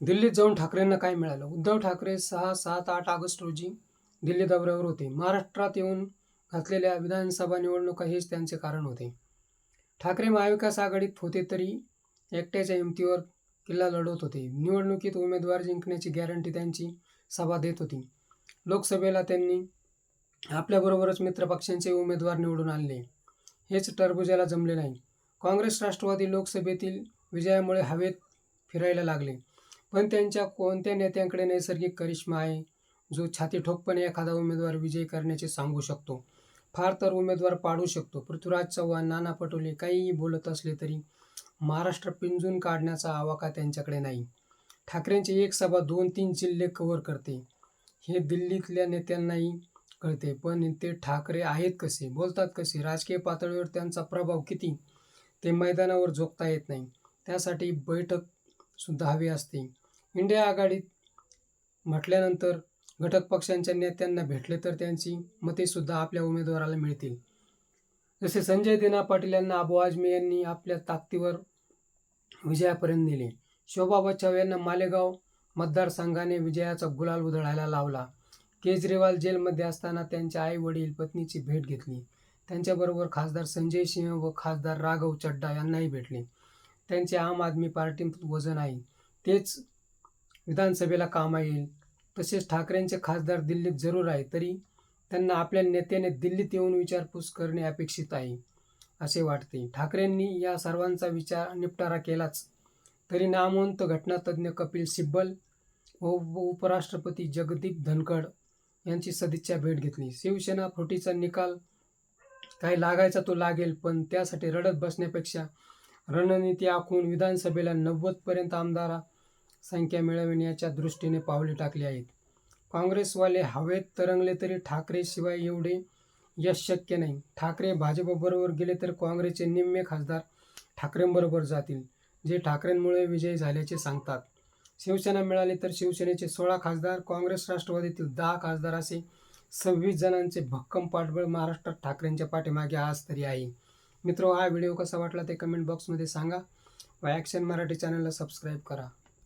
दिल्लीत जाऊन ठाकरेंना काय मिळालं? उद्धव ठाकरे सहा सात आठ ऑगस्ट रोजी दिल्ली दौऱ्यावर होते. महाराष्ट्रात येऊन घातलेल्या विधानसभा निवडणुका हेच त्यांचे कारण होते. ठाकरे महाविकास आघाडीत होते तरी एकट्याच्या हिमतीवर किल्ला लढवत होते. निवडणुकीत उमेदवार जिंकण्याची गॅरंटी त्यांची सभा देत होती. लोकसभेला त्यांनी आपल्याबरोबरच मित्रपक्षांचे उमेदवार निवडून आणले. हेच टरबुजाला जमले नाही. काँग्रेस राष्ट्रवादी लोकसभेतील विजयामुळे हवेत फिरायला लागले. पण त्यांच्या कोणत्या नेत्यांकडे नैसर्गिक करिश्मा आहे जो छाती ठोकपणे एखादा उमेदवार विजयी करण्याचे सांगू शकतो? फार तर उमेदवार पाडू शकतो. पृथ्वीराज चव्हाण नाना पटोले काहीही बोलत असले तरी महाराष्ट्र पिंजून काढण्याचा आवाका त्यांच्याकडे नाही. ठाकरेंची एक सभा दोन तीन जिल्हे कव्हर करते. हे दिल्लीतल्या नेत्यांनाही कळते पण ते ठाकरे आहेत कसे? बोलतात कसे? राजकीय पातळीवर त्यांचा प्रभाव किती? ते मैदानावर झोकता येत नाही. त्यासाठी बैठक सुद्धा हवी असते. इंडिया आघाडीत म्हटल्यानंतर घटक पक्षांच्या नेत्यांना भेटले तर त्यांची मतेसुद्धा आपल्या उमेदवाराला मिळतील. जसे संजय दिना पाटील यांना अबू आजमी यांनी आपल्या ताकदीवर विजयापर्यंत नेले. शोभा बच्चाव यांना मालेगाव मतदारसंघाने विजयाचा गुलाल उधळायला लावला. केजरीवाल जेलमध्ये असताना त्यांच्या आई वडील पत्नीची भेट घेतली. त्यांच्याबरोबर खासदार संजय सिंह व खासदार राघव चड्डा यांनाही भेटले. त्यांचे आम आदमी पार्टीत वजन आहे. तेच विधानसभेला कामा येईल. तसेच ठाकरेंचे खासदार दिल्लीत जरूर आहे तरी त्यांना आपल्या नेत्याने दिल्लीत येऊन विचारपूस करणे अपेक्षित आहे असे वाटते. ठाकरेंनी या सर्वांचा विचार निपटारा केलाच तरी नामवंत घटनातज्ञ कपिल सिब्बल व उपराष्ट्रपती जगदीप धनखड यांची सदिच्छा भेट घेतली. शिवसेना फुटीचा निकाल काही लागायचा तो लागेल पण त्यासाठी रडत बसण्यापेक्षा रणनीती आखून विधानसभेला नव्वदपर्यंत आमदारा संख्या मिळविण्याच्या दृष्टीने पावले टाकली आहेत. काँग्रेसवाले हवेत तरंगले तरी ठाकरेशिवाय एवढे यश शक्य नाही. ठाकरे भाजपबरोबर गेले तर काँग्रेसचे निम्मे खासदार ठाकरेंबरोबर जातील जे ठाकरेंमुळे विजयी झाल्याचे सांगतात. शिवसेना मिळाली तर शिवसेनेचे सोळा खासदार काँग्रेस राष्ट्रवादीतील दहा खासदार असे सव्वीस जणांचे भक्कम पाठबळ महाराष्ट्रात ठाकरेंच्या पाठीमागे आज तरी आहे. मित्र हा व्हिडिओ कसा वाटला ते कमेंट बॉक्समध्ये सांगा. व ॲक्शन मराठी चॅनलला सबस्क्राईब करा.